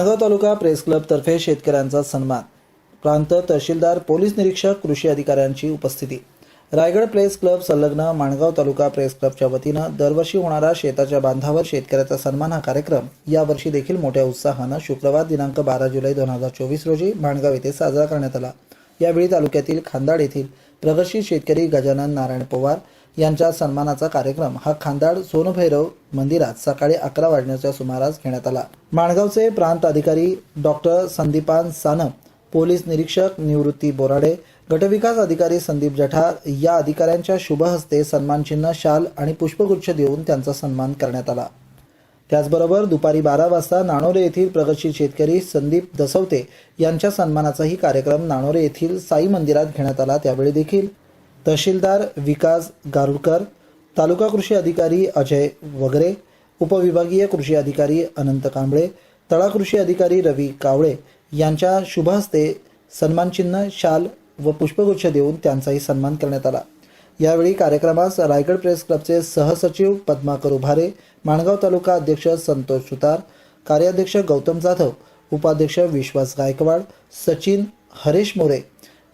माणगाव तालुका press club तर्फे शेतकऱ्यांचा सन्मान. प्रांत तहसीलदार पोलीस निरीक्षक कृषी अधिकाऱ्यांची उपस्थिती. रायगड प्रेस क्लब संलग्न माणगाव तालुका प्रेस क्लबच्या वतीनं दरवर्षी होणारा शेताच्या बांधावर शेतकऱ्याचा सन्मान हा कार्यक्रम यावर्षी देखील मोठ्या उत्साहानं शुक्रवार दिनांक बारा जुलै दोन हजार चोवीस रोजी माणगाव येथे साजरा करण्यात आला. यावेळी तालुक्यातील खांदाड येथील प्रगतशील शेतकरी गजानन नारायण पवार यांच्या सन्मानाचा कार्यक्रम हा खांदाड सोनभैरव मंदिरात सकाळी अकरा वाजण्याच्या सुमारास घेण्यात आला. माणगावचे प्रांत अधिकारी डॉक्टर संदीपान सानप पोलीस निरीक्षक निवृत्ती बोराडे गटविकास अधिकारी संदीप जठार या अधिकाऱ्यांच्या शुभहस्ते सन्मान सन्मानचिन्ह शाल आणि पुष्पगुच्छ देऊन त्यांचा सन्मान करण्यात आला. त्याचबरोबर दुपारी बारा वाजता नाणोरे येथील प्रगतशील शेतकरी संदीप दसवते यांच्या सन्मानाचाही कार्यक्रम नाणोरे येथील साई मंदिरात घेण्यात आला. त्यावेळी देखील तहसीलदार विकास गारुडकर तालुका कृषी अधिकारी अजय वगरे उपविभागीय कृषी अधिकारी अनंत कांबळे तळा कृषी अधिकारी रवी कावळे यांच्या शुभहस्ते सन्मानचिन्ह शाल व पुष्पगुच्छ देऊन त्यांचाही सन्मान करण्यात आला. यावेळी कार्यक्रमास रायगड प्रेस क्लबचे सहसचिव पद्माकर उभारे माणगाव तालुका अध्यक्ष संतोष सुतार कार्याध्यक्ष गौतम जाधव उपाध्यक्ष विश्वास गायकवाड सचिन हरेश मोरे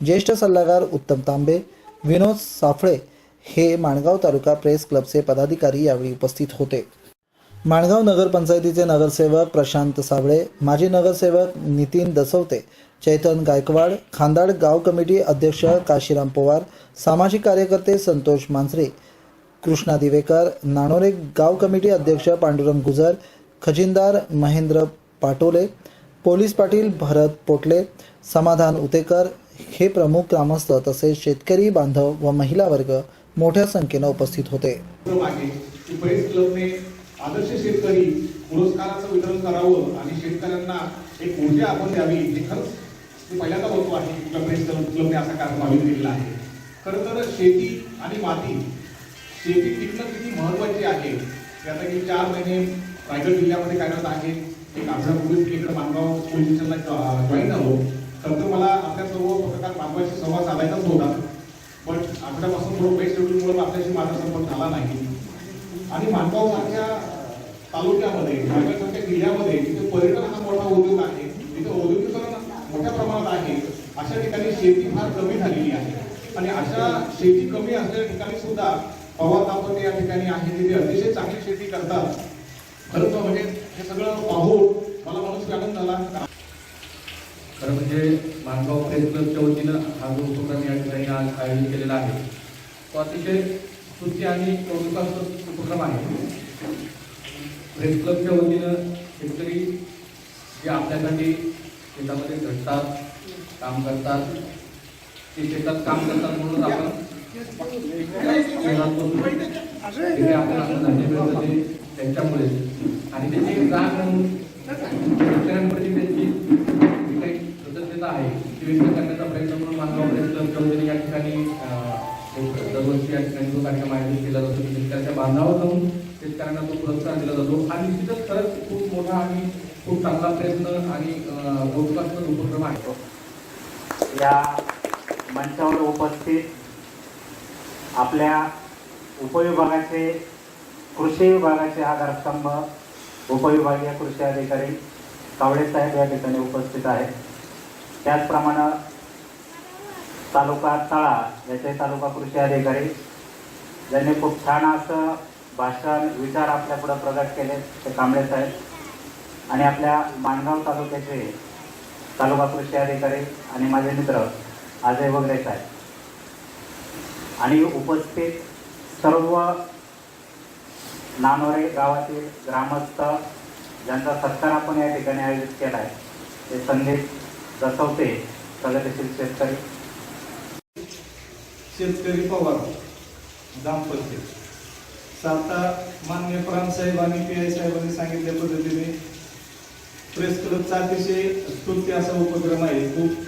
ज्येष्ठ सल्लागार उत्तम तांबे विनोद साफळे हे माणगाव तालुका प्रेस क्लबचे पदाधिकारी यावेळी उपस्थित होते. माणगाव नगरपंचायतीचे नगरसेवक प्रशांत साबळे माजी नगरसेवक नितीन दसवते चैतन गायकवाड खांदाड गाव कमिटी अध्यक्ष काशीराम पवार सामाजिक कार्यकर्ते संतोष मांजरे कृष्णा दिवेकर नाणोरे गाव कमिटी अध्यक्ष पांडुरंग गुजर खजिनदार महेंद्र पाटोले पोलीस पाटील भरत पोटले समाधान उतेकर हे प्रमुख ग्रामस्थ तसेच शेतकरी बांधव व महिला वर्ग मोठ्या संख्येनं उपस्थित होते. आदर्श शेतकरी पुरस्काराचं वितरण करावं आणि शेतकऱ्यांना एक ऊर्जा आपण द्यावी हे खरंच मी पहिल्यांदा बोलतो आहे की कुठल्या प्रेस क्लबने असा कार्यक्रम आयोजित केलेला आहे. खरं तर शेती आणि माती शेती टिकणं किती महत्वाची आहे? ते आता की चार महिने रायगड जिल्ह्यामध्ये कार्यरत आहे? एक आठवड्यापूर्वीच इकडे मानगाव पोलीस स्टेशनला जॉईन झालो. खरं तर मला आपल्या सर्व पत्रकार बांधवांशी संवाद साधायचाच होता पण आठवड्यापासून थोडं बेस्ट शेड्यूलमुळे आपल्याशी माझा संपर्क झाला नाही. आणि मानगाव सारख्या तालुक्यामध्ये रायगड सारख्या जिल्ह्यामध्ये जिथे पर्यटन हा मोठा उद्योग आहे तिथे औद्योगिकरण मोठ्या प्रमाणात आहे अशा ठिकाणी शेती फार कमी झालेली आहे. आणि अशा शेती कमी असलेल्या ठिकाणी सुद्धा पवार दाम्पत्य या ठिकाणी आहे तिथे अतिशय चांगली शेती करतात. खरंच म्हणजे हे सगळं पाहून मला मनस्वी आनंद झाला. खरं म्हणजे माणगाव प्रेस क्लबच्या वतीनं हा जो उपक्रम या ठिकाणी आज आयोजित केलेला आहे तो अतिशय स्तुती आणि कौतुकास्पद उपक्रम आहे. प्रेस क्लबच्या वतीनं शेतकरी जे आपल्यासाठी शेतामध्ये घडतात काम करतात ते शेतात काम करतात म्हणून आपण शहरात बसून आपल्याला धान्य मिळतं ते त्यांच्यामुळे आणि त्याची राग म्हणून शेतकऱ्यांप्रती त्यांची जी काही कृतज्ञता आहे करण्याचा प्रयत्न म्हणून मानगाव प्रेस क्लबच्या या ठिकाणी अं, एक दरवर्षी या ठिकाणी जो कार्यक्रम आयोजित केला जातो की शेतकऱ्याच्या बांधावर जाऊन शेतकऱ्यांना तो पुरस्कार दिला जातो. हा निश्चितच खरंच खूप मोठा आणि खूप चांगला प्रयत्न आणि अं, उपक्रम आहे. या मंचावर उपस्थित आपल्या उपविभागाचे कृषी विभागाचे आधारस्तंभ उपविभागीय कृषी अधिकारी कावळे साहेब या ठिकाणी उपस्थित आहेत. त्याचप्रमाणे तालुका तळा याचे तालुका कृषी अधिकारी ज्यांनी खूप छान असं भाषण विचार आपल्यापुढे प्रगट केले ते कांबळे साहेब. आणि आपल्या माणगाव तालुक्याचे तालुका कृषी अधिकारी आणि माझे मित्र अजय वगैरे साहेब. आणि उपस्थित सर्व नानोरे गावातील ग्रामस्थ ज्यांचा सत्कार आपण या ठिकाणी आयोजित केला आहे ते संदीप दसवते प्रगतीशील शेतकरी शेतकरी पवार दाम्पत्य. साता मान्य साहेब आणि पी आय साहेबांनी सांगितल्या पद्धतीने प्रेस क्लबचा अतिशय स्तुत्य असा उपक्रम आहे. खूप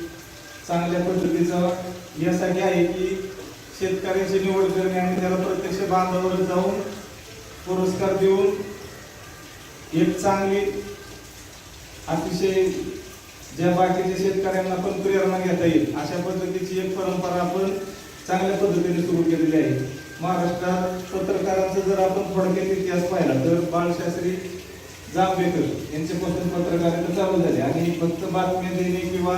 चांगल्या पद्धतीचा यासाठी आहे की शेतकऱ्यांची निवड करणे आणि त्याला प्रत्यक्ष बांधावर जाऊन पुरस्कार देऊन एक चांगली अतिशय ज्या बाकीच्या शेतकऱ्यांना पण प्रेरणा घेता येईल अशा पद्धतीची एक परंपरा आपण चांगल्या पद्धतीने सुरू केलेली आहे. महाराष्ट्रात पत्रकारांचा जर आपण थोडक्यात इतिहास पाहिला तर बाळशास्त्री जांभेकर यांच्यापासून पत्रकारिता चालू झाली आणि फक्त बातम्या देणे किंवा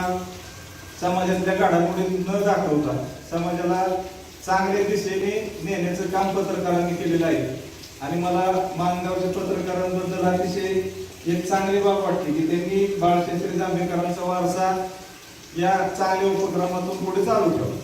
समाजातल्या घडामोडी न दाखवता समाजाला चांगल्या दिशेने नेण्याचं काम पत्रकारांनी केलेलं आहे. आणि मला मानगावच्या पत्रकारांबद्दल अतिशय एक चांगली बाब वाटते की त्यांनी बाळशास्त्री जांभेकरांचा वारसा या चांगल्या उपक्रमातून पुढे चालू ठेवला.